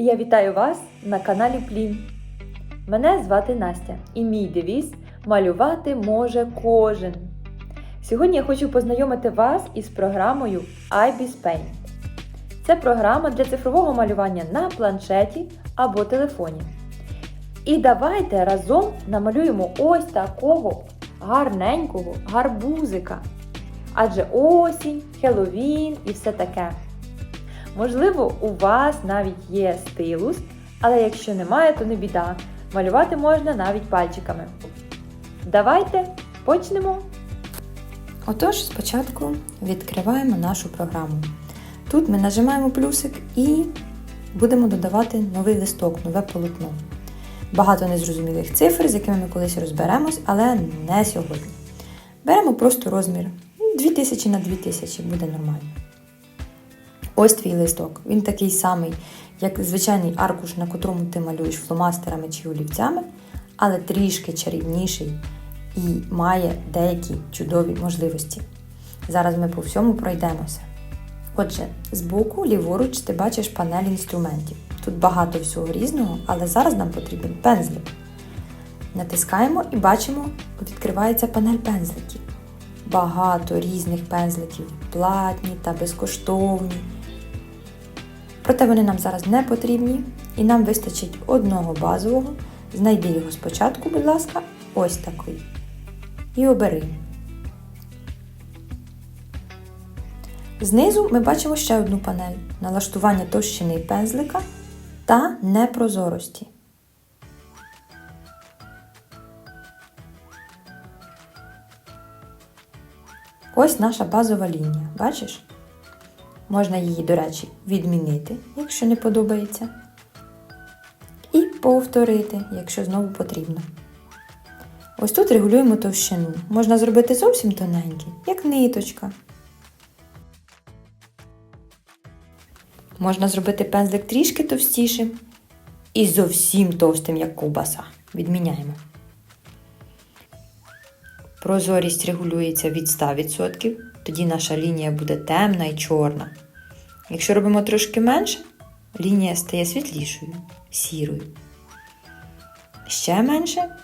Я вітаю вас на каналі Плін. Мене звати Настя і мій девіз малювати може кожен. Сьогодні я хочу познайомити вас із програмою IBIS Paint. Це програма для цифрового малювання на планшеті або телефоні. І давайте разом намалюємо ось такого гарненького гарбузика. Адже осінь, Хеллоуін і все таке. Можливо, у вас навіть є стилус, але якщо немає, то не біда. Малювати можна навіть пальчиками. Давайте почнемо! Отож, спочатку відкриваємо нашу програму. Тут ми нажимаємо плюсик і будемо додавати новий листок, нове полотно. Багато незрозумілих цифр, з якими ми колись розберемось, але не сьогодні. Беремо просто розмір 2000 на 2000 буде нормально. Ось твій листок. Він такий самий, як звичайний аркуш, на котрому ти малюєш фломастерами чи олівцями, але трішки чарівніший і має деякі чудові можливості. Зараз ми по всьому пройдемося. Отже, збоку, ліворуч, ти бачиш панель інструментів. Тут багато всього різного, але зараз нам потрібен пензлик. Натискаємо і бачимо, відкривається панель пензликів. Багато різних пензликів, платні та безкоштовні. Проте вони нам зараз не потрібні, і нам вистачить одного базового. Знайди його спочатку, будь ласка, ось такий. І обери. Знизу ми бачимо ще одну панель налаштування товщини пензлика та непрозорості. Ось наша базова лінія. Бачиш? Можна її, до речі, відмінити, якщо не подобається. І повторити, якщо знову потрібно. Ось тут регулюємо товщину. Можна зробити зовсім тоненький, як ниточка. Можна зробити пензлик трішки товстішим і зовсім товстим, як ковбаса. Відміняємо. Прозорість регулюється від 100%, тоді наша лінія буде темна і чорна. Якщо робимо трошки менше, лінія стає світлішою, сірою. Ще менше,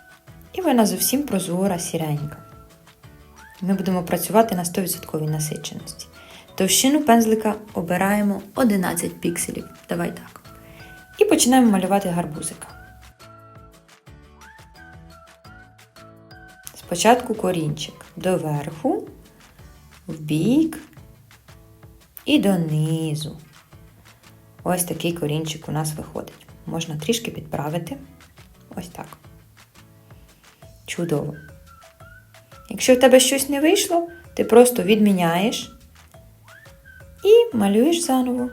і вона зовсім прозора, сіренька. Ми будемо працювати на 100% насиченості. Товщину пензлика обираємо 11 пікселів. Давай так. І починаємо малювати гарбузика. Спочатку корінчик доверху, вбік і донизу. Ось такий корінчик у нас виходить. Можна трішки підправити. Ось так. Чудово. Якщо в тебе щось не вийшло, ти просто відміняєш і малюєш заново.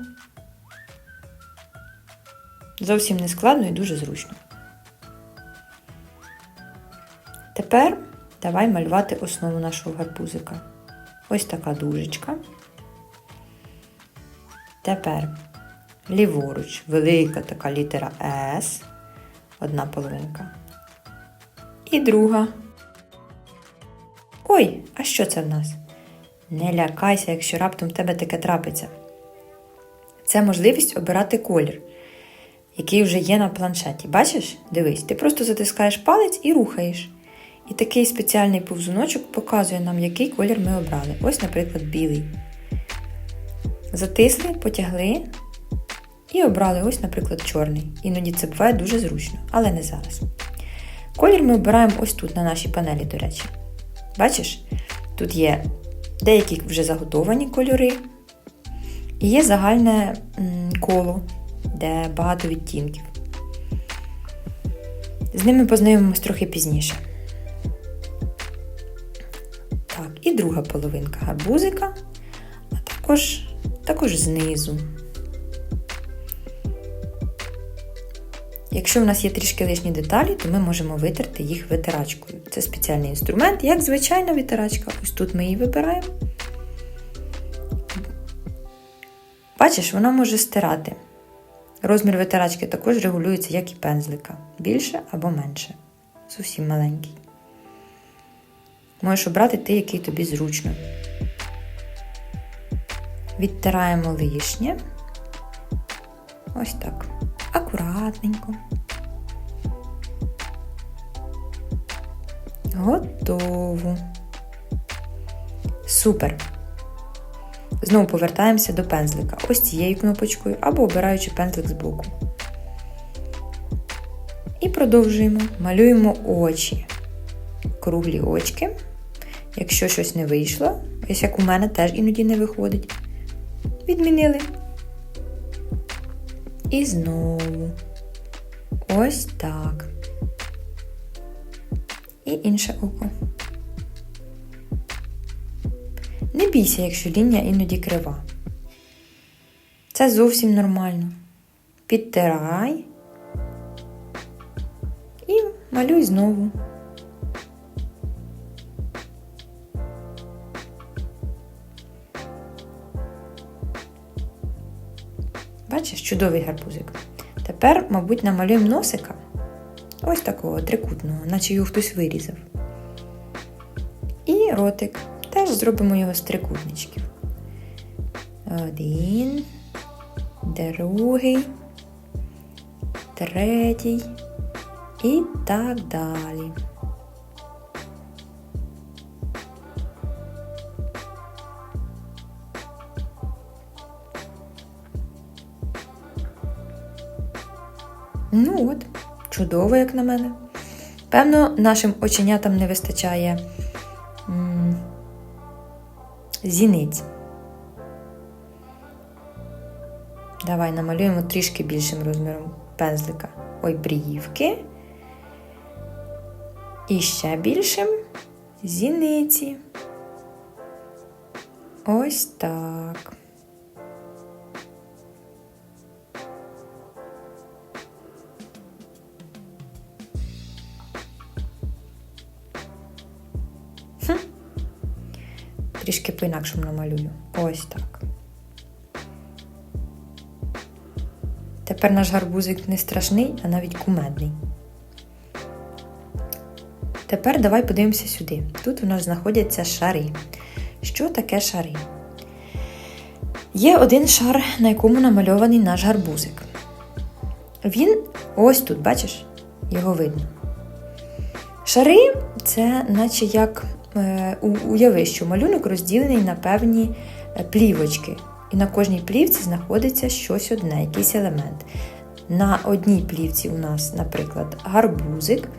Зовсім не складно і дуже зручно. Тепер давай малювати основу нашого гарбузика. Ось така дужечка. Тепер ліворуч, велика така літера С, одна половинка. І друга. Ой, а що це в нас? Не лякайся, якщо раптом в тебе таке трапиться. Це можливість обирати колір, який вже є на планшеті. Бачиш? Дивись, ти просто затискаєш палець і рухаєш. І такий спеціальний повзуночок показує нам, який колір ми обрали. Ось, наприклад, білий. Затисли, потягли і обрали ось, наприклад, чорний. Іноді це буває дуже зручно, але не зараз. Колір ми обираємо ось тут, на нашій панелі, до речі. Бачиш? Тут є деякі вже заготовані кольори, і є загальне коло, де багато відтінків. З ними познайомимось трохи пізніше. І друга половинка гарбузика, а також, також знизу. Якщо в нас є трішки лишні деталі, то ми можемо витерти їх витирачкою. Це спеціальний інструмент, як звичайна витирачка. Ось тут ми її вибираємо. Бачиш, вона може стирати. Розмір витирачки також регулюється, як і пензлика. Більше або менше. Зовсім маленький. Можеш обрати ти, який тобі зручно. Відтираємо лишнє. Ось так. Акуратненько. Готово. Супер. Знову повертаємося до пензлика. Ось цією кнопочкою або обираючи пензлик з боку. І продовжуємо. Малюємо очі. Круглі очки. Якщо щось не вийшло, ось як у мене теж іноді не виходить. Відмінили. І знову. Ось так. І інше око. Не бійся, якщо лінія іноді крива. Це зовсім нормально. Підтирай і малюй знову. Бачиш, чудовий гарбузик. Тепер, мабуть, намалюємо носика. Ось такого трикутного, наче його хтось вирізав. І ротик. Теж зробимо його з трикутничків. Один, другий, третій і так далі. Ну от, чудово, як на мене. Певно, нашим оченятам не вистачає м, зіниць. Давай намалюємо трішки більшим розміром пензлика. Ой, бріївки. І ще більшим зіниці. Ось так. По-інакшому намалюю. Ось так. Тепер наш гарбузик не страшний, а навіть кумедний. Тепер давай подивимося сюди. Тут у нас знаходяться шари. Що таке шари? Є один шар, на якому намальований наш гарбузик. Він ось тут, бачиш? Його видно. Шари це наче як уяви, що малюнок розділений на певні е, плівочки. І на кожній плівці знаходиться щось одне, якийсь елемент. На одній плівці у нас, наприклад, гарбузик,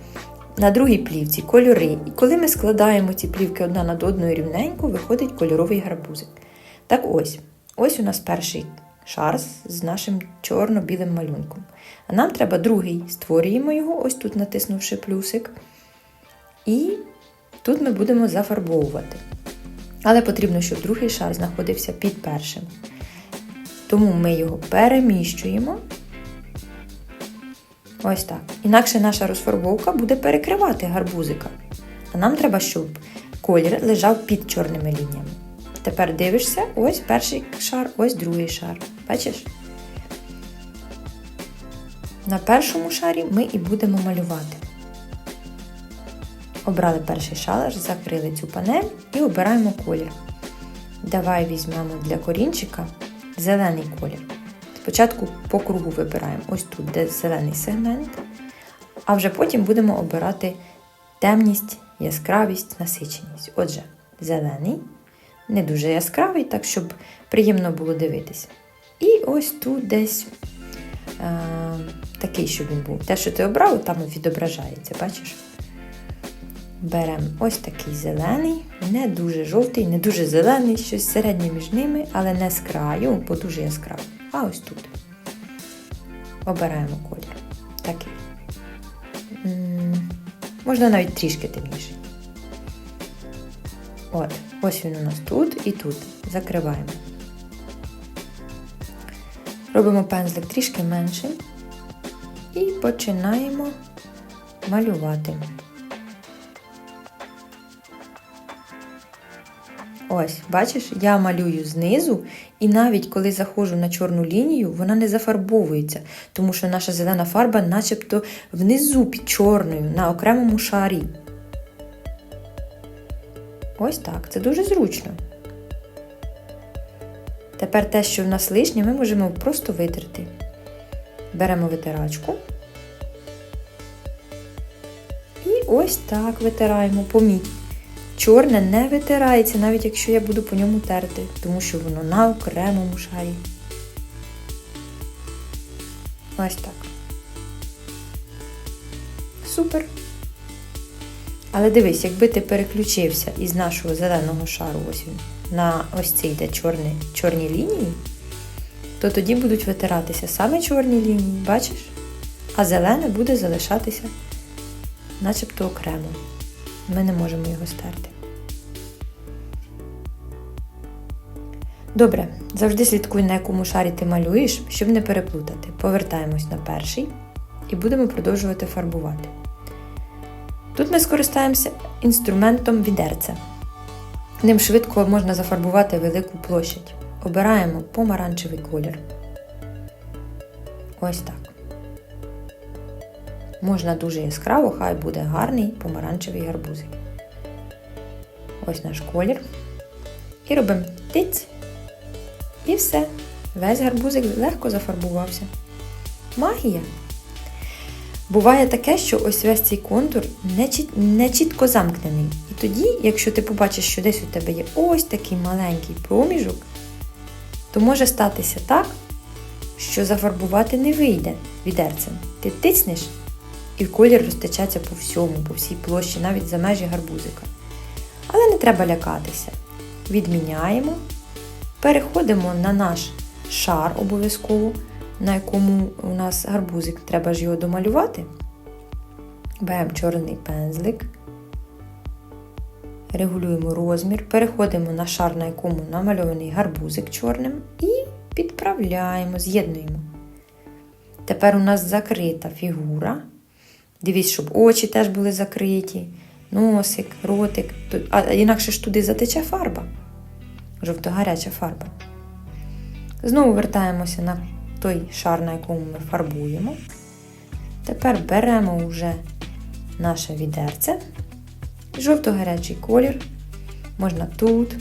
на другій плівці кольори. І коли ми складаємо ці плівки одна над одною рівненько, виходить кольоровий гарбузик. Так ось, ось у нас перший шар з нашим чорно-білим малюнком. А нам треба другий. Створюємо його, ось тут натиснувши плюсик. І тут ми будемо зафарбовувати. Але потрібно, щоб другий шар знаходився під першим. Тому ми його переміщуємо. Ось так. Інакше наша розфарбовка буде перекривати гарбузика. А нам треба, щоб колір лежав під чорними лініями. Тепер дивишся, ось перший шар, ось другий шар. Бачиш? На першому шарі ми і будемо малювати. Обрали перший шар, закрили цю панель і обираємо колір. Давай візьмемо для корінчика зелений колір. Спочатку по кругу вибираємо ось тут, де зелений сегмент, а вже потім будемо обирати темність, яскравість, насиченість. Отже, зелений, не дуже яскравий, так щоб приємно було дивитися. І ось тут десь е, такий, щоб він був. Те, що ти обрав, там відображається, бачиш? Беремо ось такий зелений, не дуже жовтий, не дуже зелений, щось середнє між ними, але не з краю, бо дуже яскравий. А ось тут. Обираємо колір. Такий. Можна навіть трішки темніший. От, ось він у нас тут і тут. Закриваємо. Робимо пензлик трішки меншим і починаємо малювати. Ось, бачиш, я малюю знизу, і навіть коли заходжу на чорну лінію, вона не зафарбовується, тому що наша зелена фарба начебто внизу під чорною, на окремому шарі. Ось так, це дуже зручно. Тепер те, що в нас лишнє, ми можемо просто витерти. Беремо витирачку. І ось так витираємо. Поміть. Чорне не витирається, навіть якщо я буду по ньому терти, тому що воно на окремому шарі. Ось так. Супер. Але дивись, якби ти переключився із нашого зеленого шару ось він, на ось цей де чорні, чорні лінії, то тоді будуть витиратися саме чорні лінії, бачиш? А зелене буде залишатися начебто окремо. Ми не можемо його стерти. Добре, завжди слідкуй, на якому шарі ти малюєш, щоб не переплутати. Повертаємось на перший і будемо продовжувати фарбувати. Тут ми скористаємося інструментом відерця. Ним швидко можна зафарбувати велику площадь. Обираємо помаранчевий колір. Ось так. Можна дуже яскраво, хай буде гарний помаранчевий гарбузик. Ось наш колір. І робимо тиць. І все. Весь гарбузик легко зафарбувався. Магія! Буває таке, що ось весь цей контур не, чіт- не чітко замкнений. І тоді, якщо ти побачиш, що десь у тебе є ось такий маленький проміжок, то може статися так, що зафарбувати не вийде відерцем. Ти тиснеш, і колір розтечеться по всьому, по всій площі, навіть за межі гарбузика. Але не треба лякатися. Відміняємо, переходимо на наш шар обов'язково, на якому у нас гарбузик, треба ж його домалювати. Беремо чорний пензлик, регулюємо розмір, переходимо на шар, на якому намальований гарбузик чорним, і підправляємо, з'єднуємо. Тепер у нас закрита фігура. Дивіться, щоб очі теж були закриті, носик, ротик. А інакше ж туди затече фарба. Жовто-гаряча фарба. Знову вертаємося на той шар, на якому ми фарбуємо. Тепер беремо вже наше відерце. Жовто-гарячий колір. Можна тут,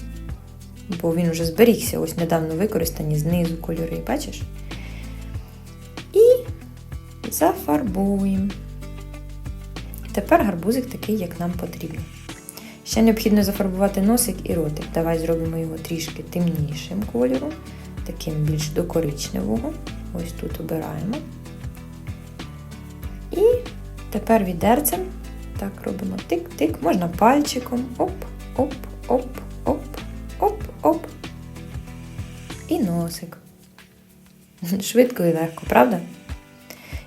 бо він вже зберігся, ось недавно використані знизу кольори, бачиш? І зафарбуємо. Тепер гарбузик такий, як нам потрібно. Ще необхідно зафарбувати носик і ротик. Давай зробимо його трішки темнішим кольором, таким більш до коричневого. Ось тут обираємо. І тепер відерцем так робимо тик-тик, можна пальчиком. Оп, оп, оп, оп, оп, оп. І носик. Швидко і легко, правда?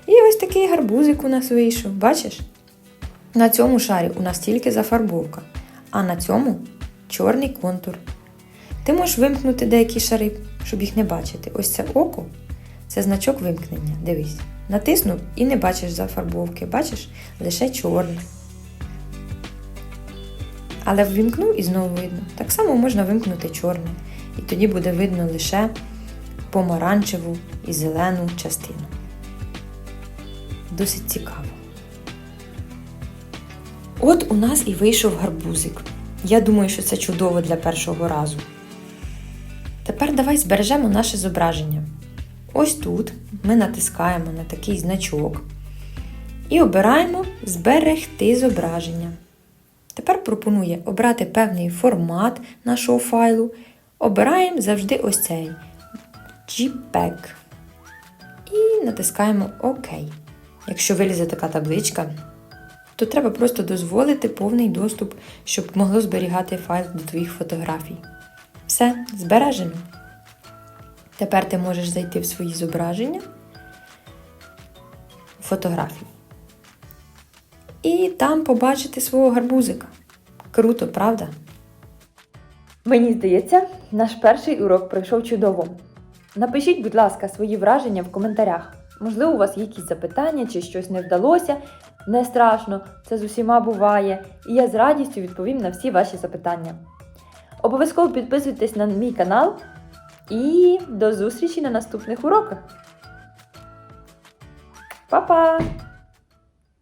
І ось такий гарбузик у нас вийшов, бачиш? На цьому шарі у нас тільки зафарбовка, а на цьому чорний контур. Ти можеш вимкнути деякі шари, щоб їх не бачити. Ось це око це значок вимкнення. Дивись. Натиснув і не бачиш зафарбовки, бачиш лише чорний. Але ввімкнув і знову видно. Так само можна вимкнути чорне. І тоді буде видно лише помаранчеву і зелену частину. Досить цікаво. От у нас і вийшов гарбузик. Я думаю, що це чудово для першого разу. Тепер давай збережемо наше зображення. Ось тут ми натискаємо на такий значок і обираємо Зберегти зображення. Тепер пропонує обрати певний формат нашого файлу. Обираємо завжди ось цей JPEG. І натискаємо ОК. Якщо вилізе така табличка, то треба просто дозволити повний доступ, щоб могло зберігати файл до твоїх фотографій. Все, збережено. Тепер ти можеш зайти в свої зображення, фотографії. І там побачити свого гарбузика. Круто, правда? Мені здається, наш перший урок пройшов чудово. Напишіть, будь ласка, свої враження в коментарях. Можливо, у вас є якісь запитання чи щось не вдалося. Не страшно, це з усіма буває, і я з радістю відповім на всі ваші запитання. Обов'язково підписуйтесь на мій канал і до зустрічі на наступних уроках. Па-па!